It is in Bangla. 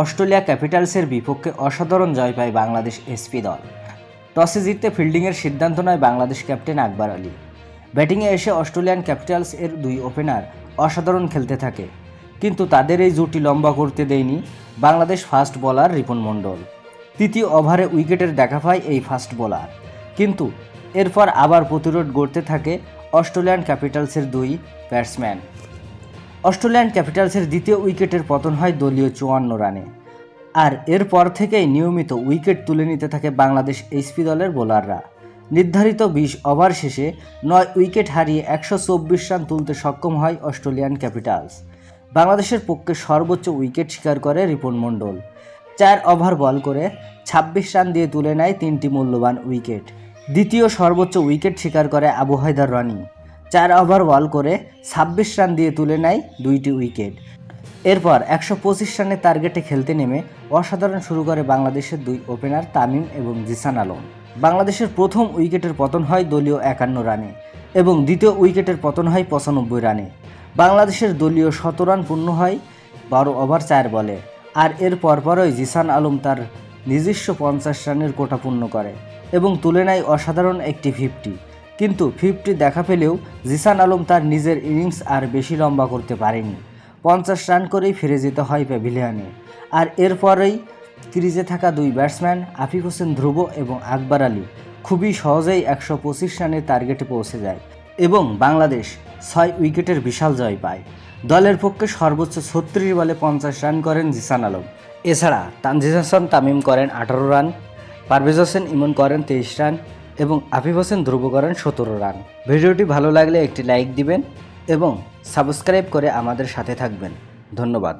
অস্ট্রেলিয়া ক্যাপিটালসের বিপক্ষে অসাধারণ জয় পায় বাংলাদেশ এসপি দল। টসে জিততে ফিল্ডিংয়ের সিদ্ধান্ত নেয় বাংলাদেশ ক্যাপ্টেন আকবর আলী। ব্যাটিংয়ে এসে অস্ট্রেলিয়ান ক্যাপিটালস এর দুই ওপেনার অসাধারণ খেলতে থাকে। কিন্তু তাদের এই জুটি লম্বা করতে দেয়নি বাংলাদেশ ফাস্ট বোলার রিপন মণ্ডল। তৃতীয় ওভারে উইকেটের দেখা পায় এই ফাস্ট বোলার। কিন্তু এরপর আবার প্রতিরোধ গড়তে থাকে অস্ট্রেলিয়ান ক্যাপিটালসের দুই ব্যাটসম্যান। অস্ট্রেলিয়ান ক্যাপিটালসের দ্বিতীয় উইকেটের পতন হয় দলীয় চুয়ান্ন রানে। আর এরপর থেকেই নিয়মিত উইকেট তুলে নিতে থাকে বাংলাদেশ এইচপি দলের বোলাররা। নির্ধারিত বিশ ওভার শেষে নয় উইকেট হারিয়ে একশো চব্বিশ রান তুলতে সক্ষম হয় অস্ট্রেলিয়ান ক্যাপিটালস। বাংলাদেশের পক্ষে সর্বোচ্চ উইকেট শিকার করে রিপন মণ্ডল। চার ওভার বল করে ছাব্বিশ রান দিয়ে তুলে নেয় তিনটি মূল্যবান উইকেট। দ্বিতীয় সর্বোচ্চ উইকেট শিকার করে আবু হায়দার রানি। চার ওভার বল করে ছাব্বিশ রান দিয়ে তুলে নেয় দুইটি উইকেট। এরপর একশো পঁচিশ রানের টার্গেটে খেলতে নেমে অসাধারণ শুরু করে বাংলাদেশের দুই ওপেনার তামিম এবং জিসান আলম। বাংলাদেশের প্রথম উইকেটের পতন হয় দলীয় একান্ন রানে এবং দ্বিতীয় উইকেটের পতন হয় পঁচানব্বই রানে। বাংলাদেশের দলীয় শত রান পূর্ণ হয় বারো ওভার চার বলে। আর এর পরপরই জিসান আলম তার নিজস্ব পঞ্চাশ রানের কোটা পূর্ণ করে এবং তুলে নেয় অসাধারণ একটি ফিফটি। কিন্তু ফিফটি দেখা পেলেও জিসান আলম তার নিজের ইনিংস আর বেশি লম্বা করতে পারেনি। পঞ্চাশ রান করেই ফিরে যেতে হয় প্যাভিলিয়নে। আর এরপরেই ক্রিজে থাকা দুই ব্যাটসম্যান আফিফ হোসেন ধ্রুব এবং আকবর আলী খুবই সহজেই একশো পঁচিশ রানের টার্গেটে পৌঁছে যায় এবং বাংলাদেশ ছয় উইকেটের বিশাল জয় পায়। দলের পক্ষে সর্বোচ্চ ছত্রিশ বলে পঞ্চাশ রান করেন জিসান আলম। এছাড়া তানজিদ হাসান, তামিম করেন আঠারো রান, পারভেজ হোসেন ইমন করেন তেইশ রান এবং আফিফ হোসেন ধ্রুব করেন সতেরো রান। ভিডিওটি ভালো লাগলে একটি লাইক দিবেন এবং সাবস্ক্রাইব করে আমাদের সাথে থাকবেন। ধন্যবাদ।